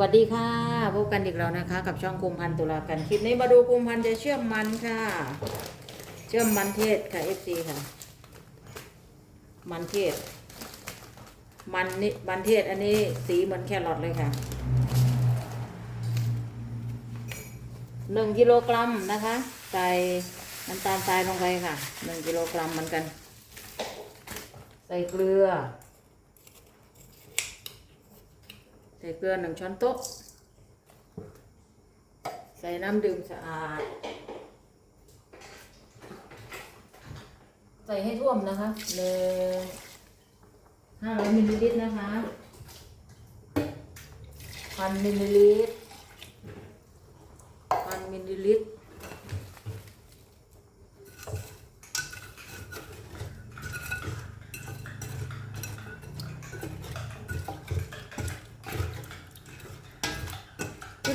วัสดีค่ะ พบกันอีกแล้วนะคะ กับช่องกุมพันธ์ตุลากันคลิปนี้มาดูกุมพันธ์จะเชื่อมมันค่ะ เชื่อมมันเทศค่ะเอฟซีค่ะ มันเทศ มันนี่มันเทศอันนี้สีเหมือนแครอทเลยค่ะหนึ่งกิโลกรัมนะคะ ใส่น้ำตาลทรายลงไปค่ะหนึ่งกิโลกรัมเหมือนกัน ใส่เกลือ ใส่เกลือหนึ่งช้อนโต๊ะ ใส่น้ำดื่มสะอาด ใส่ให้ท่วมนะคะหนึ่งห้าร้อยมิลลิลิตรนะคะพันมิลลิลิตรพันมิลลิลิตร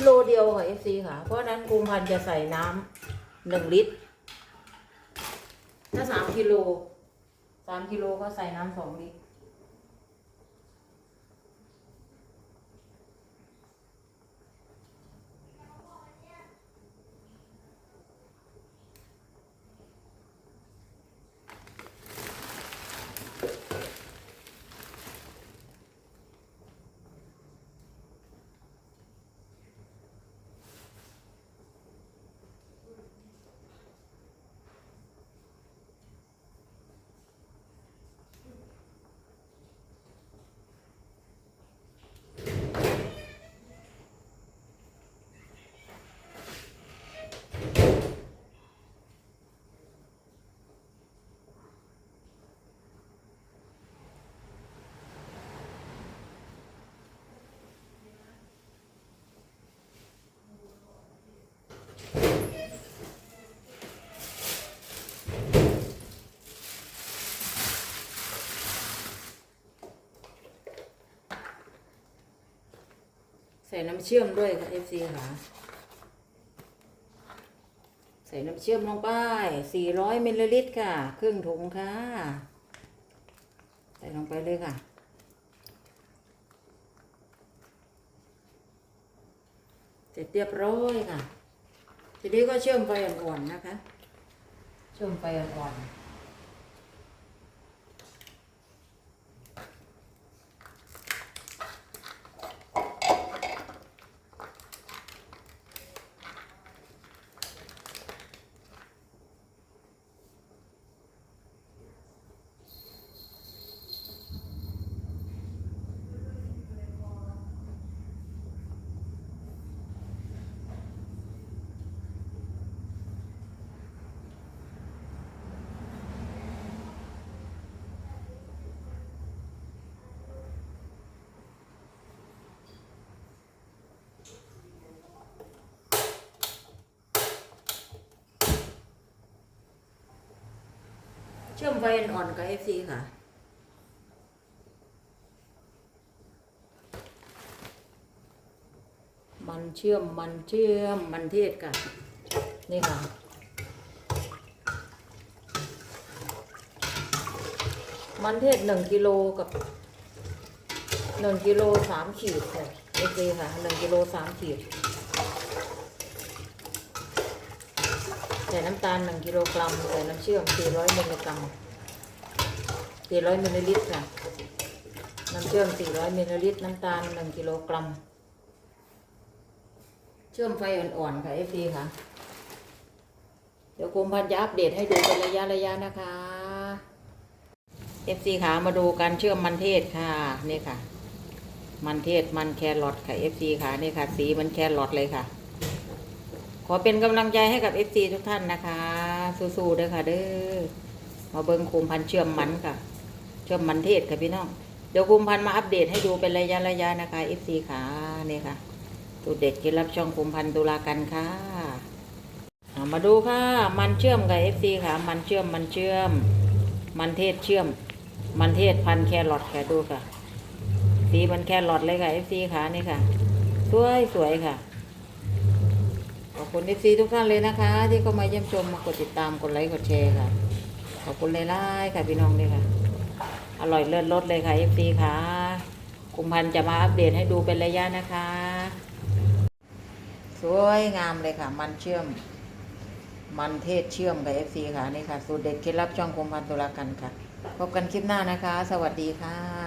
กิโลเดียวค่ะเอฟซีค่ะ เพราะฉะนั้นกุมพันธ์จะใส่น้ำหนึ่งลิตร ถ้าสามกิโลสามกิโลก็ใส่น้ำสองลิตร ส่น้ำเชื่อมด้วยค่ะ FC ค่ะ ใส่น้ำเชื่อมลงไป 400มิลลิลิตรค่ะ ครึ่งถุงค่ะ ใส่ลงไปเลยค่ะเสร็จเรียบร้อยค่ะ ทีนี้ก็เชื่อมไฟอ่อนๆนะคะ เชื่อมไฟอ่อนๆ เชื่อมไฟอ่อนกับ FC ค่ะ มันเชื่อมมันเชื่อมมันเทศค่ะ นี่ค่ะมันเทศหนึ่งกิโลกับหนึ่งกิโลสามขีดค่ะ FC ค่ะหนึ่งกิโลสามขีด ใส่น้ำตาลหนึ่งกิโลกรัมใส่น้ำเชื่อมสี่ร้อยมิลลิกรัมสี่ร้อยมิลลิลิตรค่ะ น้ำเชื่อมสี่ร้อยมิลลิลิตร น้ำตาลหนึ่งกิโลกรัม เชื่อมไฟอ่อนๆค่ะเอฟซีค่ะ เดี๋ยวกรมพันธุ์จะอัปเดตให้ดูเป็นระยะระยะนะคะเอฟซีค่ะมาดูการเชื่อมมันเทศค่ะนี่ค่ะ มันเทศมันแครอทค่ะเอฟซีค่ะนี่ค่ะ สีมันแครอทเลยค่ะ ขอเป็นกำลังใจให้กับ FC ทุกท่านนะคะ สู้ๆเด้อค่ะ เด้อมาเบิ้งคุมพันเชื่อมมันค่ะ เชื่อมมันเทศค่ะพี่น้อง เดี๋ยวคุมพันมาอัปเดตให้ดูเป็นระยะระยะนะคะ FC ค่ะนี่ค่ะตัวเด็ดเคล็ดลับช่องคุมพันตุลากันค่ะมาดูค่ะ มันเชื่อมกับ FC ค่ะ มันเชื่อมมันเชื่อม มันเทศเชื่อม มันเทศพันแครอทค่ะดูค่ะสีมันแครอทเลยค่ะ FC ค่ะนี่ค่ะ สวยสวยค่ะ คุณเอฟซีทุกท่านเลยนะคะ ที่เข้ามาเยี่ยมชมมากดติดตามกดไลค์กดแชร์ค่ะ ขอบคุณเลยล่ค่ะพี่น้องเลยค่ะ อร่อยเลิศรสเลยค่ะเอฟซีค่ะกุมพันธ์จะมาอัปเดตให้ดูเป็นระยะนะคะ สวยงามเลยค่ะ มันเชื่อม มันเทศเชื่อมกับ FC ค่ะนี่ค่ะ สูตรเด็ดเคล็ดลับช่องกุมพันธ์ตุลากันค่ะ พบกันคลิปหน้านะคะ สวัสดีค่ะ